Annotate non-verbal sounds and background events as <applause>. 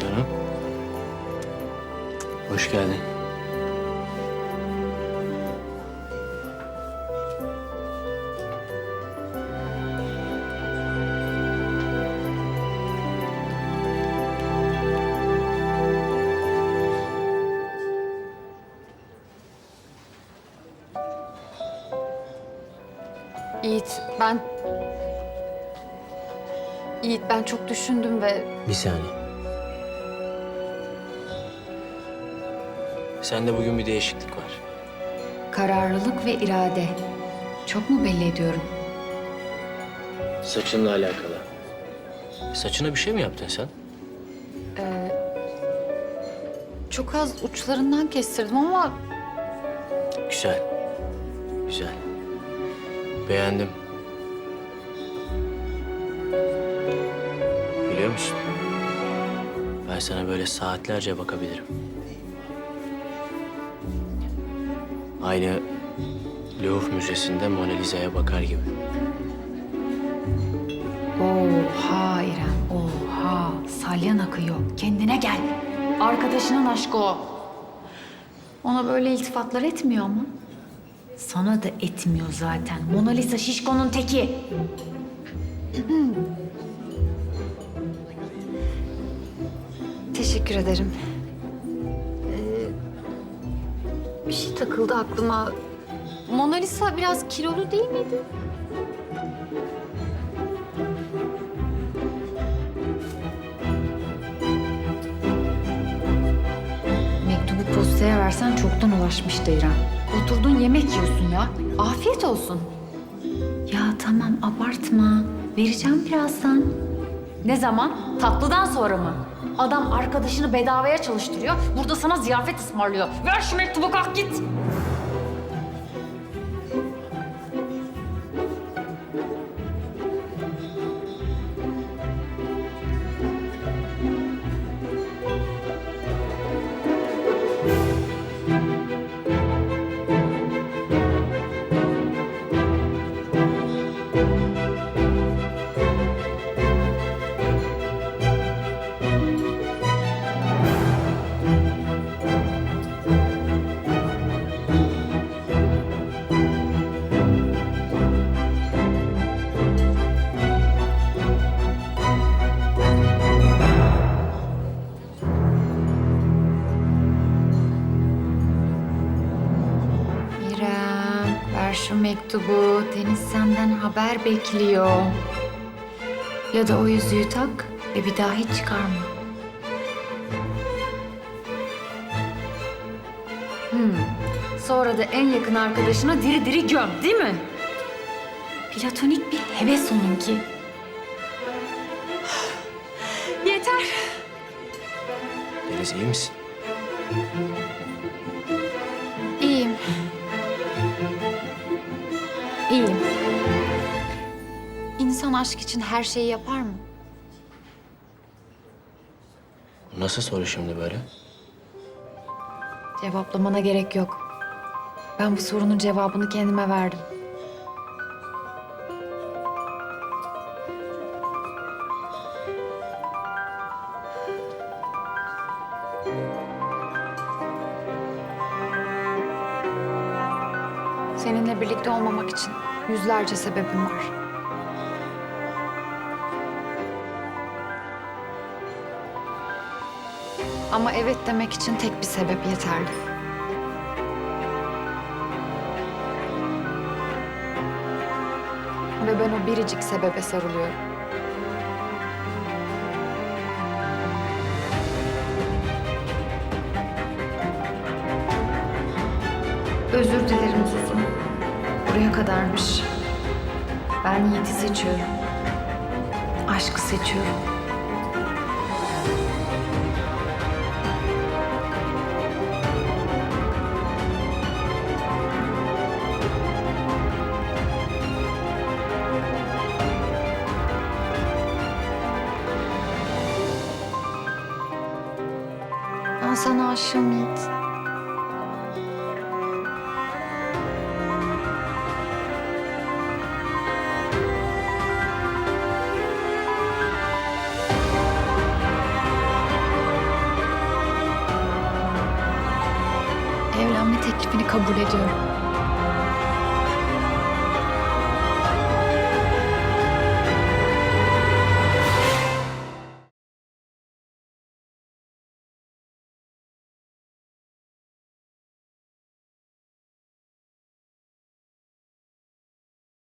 Canım. Hoş geldin. Yiğit ben... Yiğit ben çok düşündüm ve Bir saniye. Sende bugün bir değişiklik var. kararlılık ve irade. Çok mu belli ediyorum? Saçınla alakalı. Saçına bir şey mi yaptın sen? Çok az uçlarından kestirdim ama Güzel. Güzel. Beğendim. Biliyor musun? Ben sana böyle saatlerce bakabilirim. Aynı Louvre Müzesi'nde Mona Lisa'ya bakar gibi. Oha İrem, oha. Salyan akıyor. Kendine gel. Arkadaşının aşkı o. Ona böyle iltifatlar etmiyor ama. Sana da etmiyor zaten. Mona Lisa şişkonun teki. Teşekkür ederim. Bir şey takıldı aklıma. Mona Lisa biraz kilolu değil miydi? Mektubu postaya versen çoktan ulaşmıştı İrem. Oturdun yemek yiyorsun ya. Afiyet olsun. Ya tamam abartma. Vereceğim birazdan. Ne zaman? Tatlıdan sonra mı? Adam arkadaşını bedavaya çalıştırıyor. Burada sana ziyafet ısmarlıyor. Ver şu mektubu kalk git. Mektubu. Deniz senden haber bekliyor. Ya da o yüzüğü tak ve bir daha hiç çıkarma. Hmm. Sonra da en yakın arkadaşına diri diri göm, değil mi? Platonik bir heves onunki. <sighs> Yeter. Deniz iyi misin? İyiyim. İyiyim. İnsan aşk için her şeyi yapar mı? Nasıl soru şimdi böyle? Cevaplamana gerek yok. Ben bu sorunun cevabını kendime verdim. Seninle birlikte olmamak için yüzlerce sebebim var. Ama evet demek için tek bir sebep yeterli. Ve ben o biricik sebebe sarılıyorum. Özür dilerim Zuzu. Buraya kadarmış. Ben Yiğit'i seçiyorum. Aşkı seçiyorum. Ben sana aşığım Yiğit. evlenme teklifini kabul ediyorum.